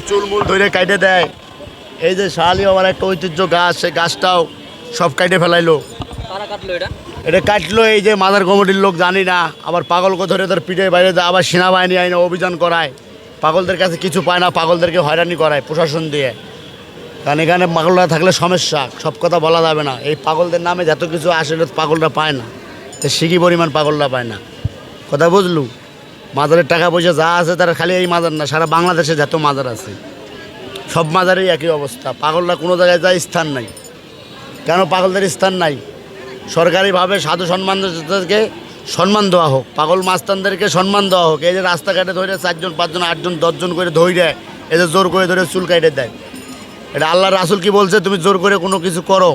চুলমুল ধরে কাটে দেয়। এই যে শালি আমার একটা ঐতিহ্য গাছ সেই গাছটাও সব কাটে ফেলাইলো। এটা? এটা কাটলো এই যে মাদার কমিটির লোক জানি না। আবার পাগলকে ধরে তার পিঠে বাইরে আবার সেনাবাহিনী আইনে অভিযান করায়। পাগলদের কাছে কিছু পায় না পাগলদেরকে হয়রানি করায় প্রশাসন দিয়ে। কারণ এখানে পাগলরা থাকলে সমস্যা সব কথা বলা যাবে না। এই পাগলদের নামে যত কিছু আসলে পাগলরা পায় না। তো সিকি পরিমাণ পাগলরা পায় না। কথা বুঝলু? মাজারের টাকা পয়সা যা আছে তারা খালি এই মাজার না, সারা বাংলাদেশে যত মাজার আছে, সব মাজারেই একই অবস্থা। পাগলরা কোনো জায়গায় যায় স্থান নাই। কেন পাগলদের স্থান নাই? সরকারিভাবে সাধু সম্মানদেরকে সম্মান দেওয়া হোক, পাগল মাস্তানদেরকে সম্মান দেওয়া হোক, এই যে রাস্তাঘাটে ধরে চারজন, পাঁচজন, আটজন, দশজন করে ধরে এই যে জোর করে ধরে চুল কাটে দেয়। এটা আল্লাহ রাসুল কি বলছে? তুমি জোর করে কোনো কিছু করো।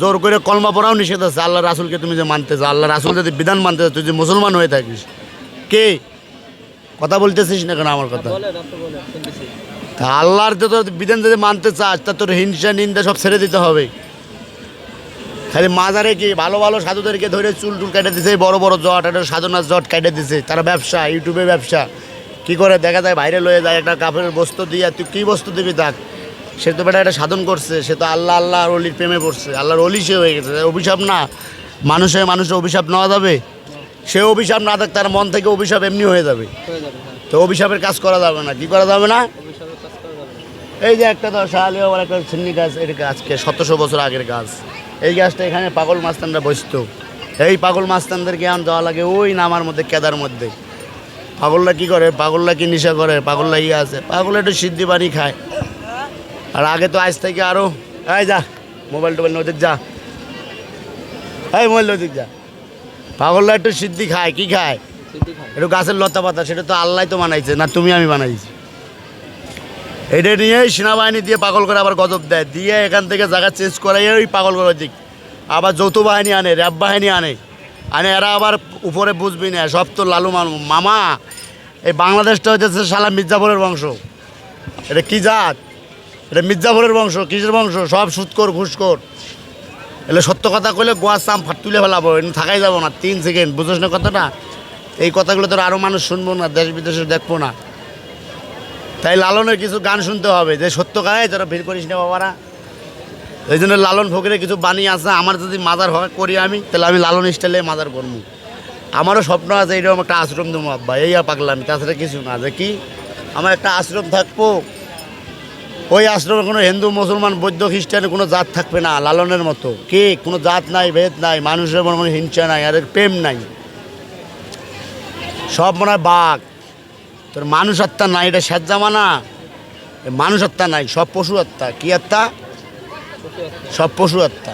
জোর করে কলমা পড়াও নিষেধ আছে। আল্লাহ রাসুলকে তুমি যে মানতে চাও আল্লাহ রাসুল যদি বিধান মানতে চাও তুই যে মুসলমান হয়ে থাকিস, কে কথা বলতেছিস না কেন আমার কথা? শুনতেছি। তা আল্লাহর তো তোর বিধান যদি মানতে চাস তা তোর হিংসা নিন্দা সব ছেড়ে দিতে হবে। খালি মাজারে কি ভালো ভালো সাধুদেরকে ধরে চুল টুল কেটে দিছে বড় বড় জট একটা সাধনার জট কেটে দিছে তারা ব্যবসা ইউটিউবে ব্যবসা। কি করে? দেখা যায় বাইরে লয়ে যায় একটা কাপড়ের বস্তু দিয়ে তুই কী বস্তু দিবি তাক? সে তো বেটা একটা সাধন করছে সে তো আল্লাহ আল্লাহ আর অলির প্রেমে পড়ছে। আল্লাহর অলি সে হয়ে গেছে অভিশাপ না। মানুষের মানুষের অভিশাপ নেওয়া যাবে। সে অভিশাপ না থাক তার মন থেকে অভিশাপ এমনি হয়ে যাবে। হয়ে তো অভিশাপের কাজ করা যাবে না। কি করা যাবে না। এই যে একটা শাহালি আমার একটা সিন্নি গাছ এটা আজকে সতেরোশো বছর আগের গাছ? এই গাছটা এখানে পাগল মাস্তানরা বসতো। এই পাগল মাস্তানদের আন দেওয়া লাগে ওই নামার মধ্যে কেদার মধ্যে। পাগলরা কি করে? পাগলরা কি নেশা করে? পাগলরা ইয়ে আছে? পাগল একটু সিদ্ধি পানি খায়। আর আগে তো আজ থেকে আরও এই যা মোবাইল টোবাইল নদীর যা। এই মোবাইল নদীর যা। পাগলরা একটু সিদ্ধি খায় কি খায়? একটু গাছের লতা পাতা সেটা তো আল্লাহ তো বানাইছে না তুমি আমি বানাইছি। এটা নিয়েই সেনাবাহিনী দিয়ে পাগল করে আবার গজব দেয় দিয়ে এখান থেকে জায়গা চেঞ্জ করাই ওই পাগল করে দিক। আবার যৌথ বাহিনী আনে র্যাব বাহিনী আনে। আনে এরা আবার উপরে বুঝবি না সব তো লালু মানু মামা এই বাংলাদেশটা হইতেছে সালা মির্জাফরের বংশ। এটা কি জাত? এটা মির্জাফরের বংশ কিসের বংশ? সব সুৎকর ঘুষকর এলে সত্য কথা কইলে গোয়া চাম ফাট তুলে ফেলাবো এমনি থাকাই যাব না, তিন সেকেন্ড বুঝোস না কথাটা? এই কথাগুলো তোর আরও মানুষ শুনব না, দেশ বিদেশে দেখব না। তাই লালনের কিছু গান শুনতে হবে, যে সত্য গায়ে তোরা ভিড় করিস না বাবারা। এই জন্য লালন ফকিরের কিছু বাণী আছে, আমার যদি মাদার হয়, করি আমি, তাহলে আমি লালন স্টাইলে মাদার করব আমারও স্বপ্ন আছে এইরকম একটা আশ্রম দেবো, আব্বা, এই পাগলামি, তাছাড়া কিছু না, যে কি? আমার একটা আশ্রম থাকব ওই আশ্রমে কোনো হিন্দু, মুসলমান, বৌদ্ধ খ্রিস্টানের কোনো জাত থাকবে না, লালনের মতো। কে? কোনো জাত নাই, ভেদ নাই, মানুষের মনে মনে হিংসা নাই আর প্রেম নাই। সব মনে হয় বাঘ। তোর মানুষ আত্মা নাই, এটা শেষ জামানা। এ মানুষ আত্মা নাই, সব পশু আত্মা। কি আত্মা? সব পশু আত্মা।